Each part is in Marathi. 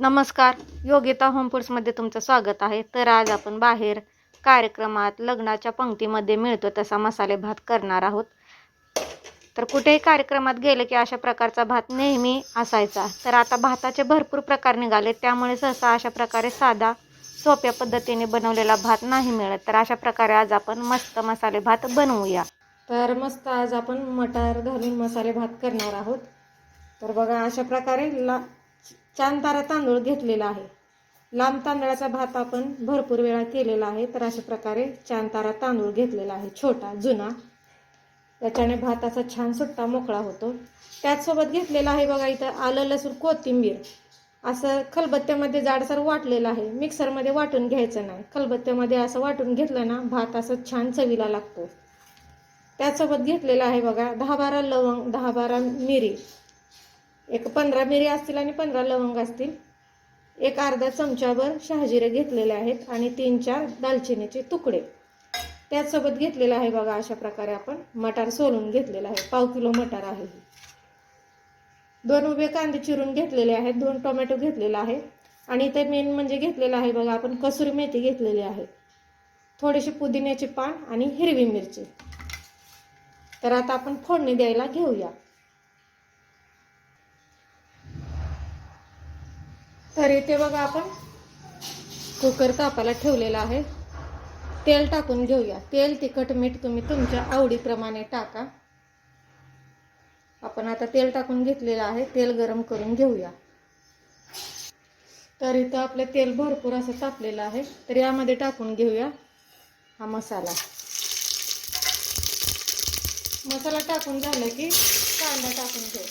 नमस्कार. योगिता होमफूड्समध्ये तुमचं स्वागत आहे. तर आज आपण बाहेर कार्यक्रमात लग्नाच्या पंक्तीमध्ये मिळतो तसा मसाले भात करणार आहोत. तर कुठेही कार्यक्रमात गेले की अशा प्रकारचा भात नेहमी असायचा. तर आता भाताचे भरपूर प्रकार निघाले. त्यामुळे सहसा अशा प्रकारे साधा सोप्या पद्धतीने बनवलेला भात नाही मिळत. तर अशा प्रकारे आज आपण मस्त मसाले भात बनवूया. तर मस्त आज आपण मटार घालून मसाले भात करणार आहोत. तर बघा अशा प्रकारे ला चांदारा तांदूळ घेतलेला आहे. लांब तांदळाचा भात आपण भरपूर वेळा केलेला आहे तर अशा प्रकारे छान तांदूळ घेतलेला आहे छोटा जुना. त्याच्याने भाताचा छान सुट्टा मोकळा होतो. त्याचसोबत घेतलेला आहे बघा इथं आलं लसूण कोथिंबीर. असं खलबत्त्यामध्ये जाडसर वाटलेलं आहे. मिक्सरमध्ये वाटून घ्यायचं नाही. खलबत्त्यामध्ये असं वाटून घेतलं ना भात असं छान चवीला लागतो. त्याचसोबत घेतलेला आहे बघा दहा बारा लवंग दहा बारा मिरी. एक पंधरा मिरी असतील आणि पंधरा लवंग असतील. एक अर्धा चमचाभर शहाजिरे घेतलेले आहेत आणि तीन चार दालचिनीचे तुकडे. त्याचसोबत घेतलेलं आहे बघा अशा प्रकारे आपण मटार सोलून घेतलेलं आहे. पाव किलो मटार आहे दोन उभे कांदे चिरून घेतलेले आहेत दोन टोमॅटो घेतलेला आहे. आणि इथे मेन म्हणजे घेतलेलं आहे बघा आपण कसुरी मेथी घेतलेली आहे. थोडीशी पुदिन्याची पान आणि हिरवी मिरची. तर आता आपण फोडणी द्यायला घेऊया. तर इथे बघा आपण कुकर तापाला ठेवलेला आहे. तेल टाकून घेऊया. तेल तिखट मीठ तुम्ही तुमच्या आवडीप्रमाणे टाका. आपण आता तेल टाकून घेतलेलं आहे. तेल गरम करून घेऊया. तर इथं आपलं तेल भरपूर असं तापलेलं आहे. तर यामध्ये टाकून घेऊया हा मसाला. मसाला टाकून झालं की कांदा टाकून घेऊ.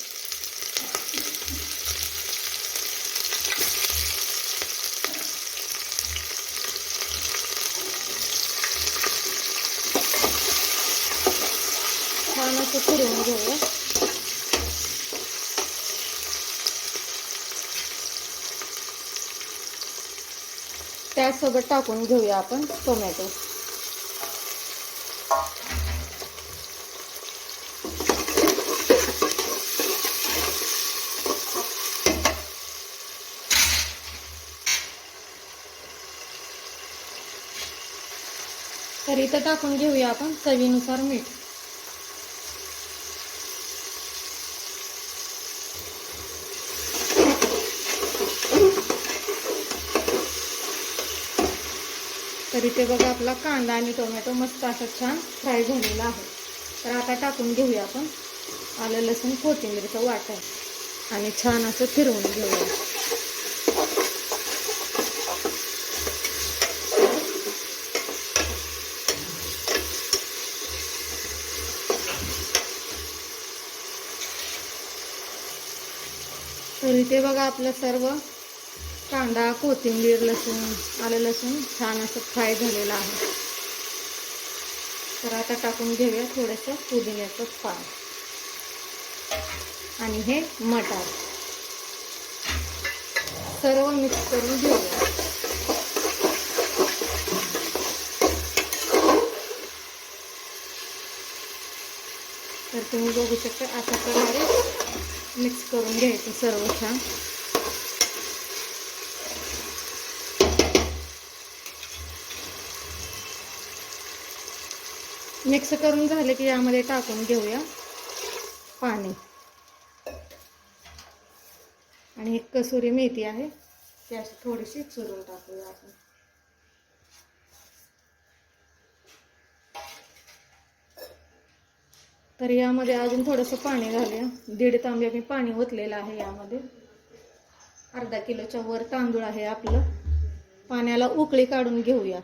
छान असं फिरवून घेऊया. त्यासोबत टाकून घेऊया आपण टोमॅटो. तर इथं टाकून घेऊया आपण चवीनुसार मीठ. तर इथे बघा आपला कांदा आणि टोमॅटो मस्त असा छान फ्राय झालेला आहे. तर आता टाकून घेऊया आपण. आलं लसूण कोथिंबीरचं वाटण. आणि छान असं फिरवून घेऊया. तर इथे बघा आपलं सर्व कांदा कोथिंबीर लसूण आलं लसूण छान असं फ्राय झालेलं आहे. तर आता टाकून घेऊया थोडंसं पुदिन्याचं पान. आणि हे मटार. सर्व मिक्स करून घेऊया. तर तुम्ही बघू शकता अशा प्रकारे मिक्स करून घ्यायचं सर्व छान. मिक्स करून झाले की यामध्ये टाकून घेऊया पाणी. आणि एक कसुरी मेथी आहे ती अशी थोडीशी चुरून टाकूया आपण. तर यामध्ये अजून थोडंसं पाणी घालूया. दीड तांबे मी पाणी ओतलेलं आहे यामध्ये. अर्धा किलोच्या वर तांदूळ आहे आपलं. पाण्याला उकळी काढून घेऊया.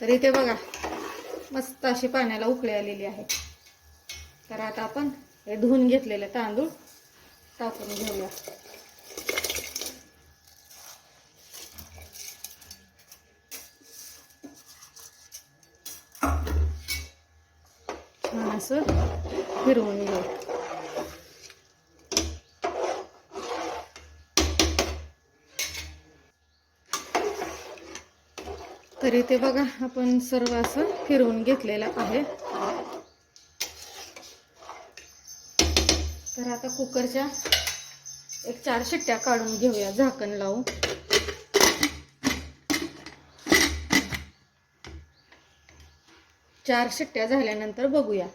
तर इथे बघा मस्त अशी पाण्याला उकळी आलेली आहे. तर आता आपण हे धुवून घेतलेले तांदूळ टाकून घेऊया. छान असं फिरवून घेऊ. तर इथे बघा आपण सर्व असं फिरवून घेतलेलं आहे. तर आता कुकरच्या एक चार शिट्ट्या काढून घेऊया झाकण लावून. चार शिट्ट्या झाल्यानंतर बघूया.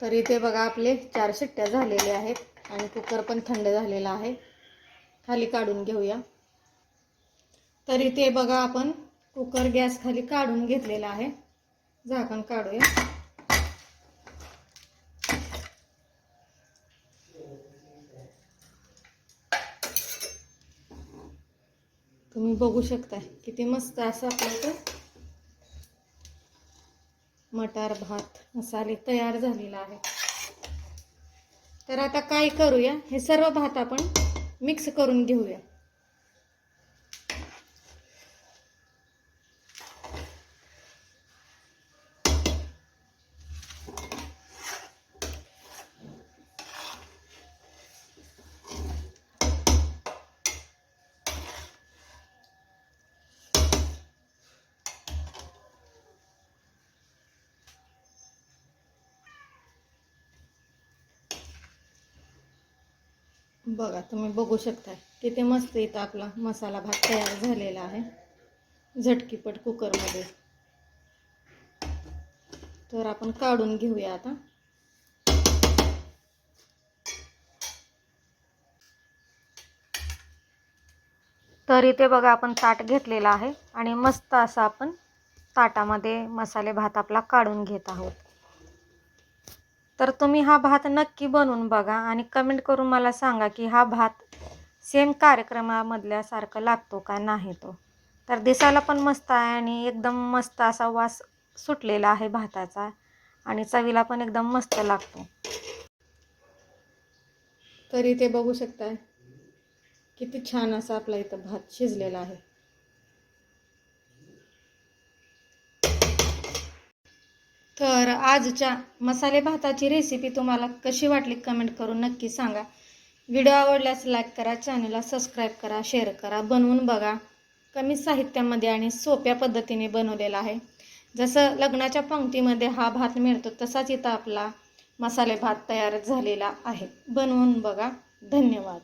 तर इथे बघा आपले चार शिट्ट्या झालेले आहेत. आणि कुकर पण थंड झालेला आहे. खाली काढून घेऊया. तर इथे बघा आपण कुकर गॅस खाली काढून घेतलेला आहे. झाकण काढूया. तुम्ही बघू शकता किती मस्त असं आपलं मटार भात मसाले तयार झालेला आहे. तर आता काय करूया? हे सर्व भात आपण मिक्स करून घेऊया. बघा तुम्ही बघू शकता किती मस्त इथं आपला मसाला भात तयार झालेला आहे. झटकीपट कुकरमध्ये. तर आपण काढून घेऊया आता. तर इथे बघा आपण ताट घेतलेला आहे आणि मस्त असं आपण ताटामध्ये मसाले भात आपला काढून घेत आहोत. तर तुम्ही हा भात नक्की बनवून बघा आणि कमेंट करून मला सांगा की हा भात सेम कार्यक्रमामधल्यासारखं लागतो का नाही तो. तर दिसायला पण मस्त आहे आणि एकदम मस्त असा वास सुटलेला आहे भाताचा आणि चवीला पण एकदम मस्त लागतो. तरी ते बघू शकताय. किती छान असा आपला इथं भात शिजलेला आहे. तर आजच्या मसाले भाताची रेसिपी तुम्हाला कशी वाटली कमेंट करून नक्की सांगा. व्हिडिओ आवडल्यास लाईक करा चॅनलला सबस्क्राईब करा शेअर करा बनवून बघा. कमी साहित्यामध्ये आणि सोप्या पद्धतीने बनवलेला आहे. जसं लग्नाच्या पंक्तीमध्ये हा भात मिळतो तसाच इथं आपला मसाले भात तयार झालेला आहे. बनवून बघा. धन्यवाद.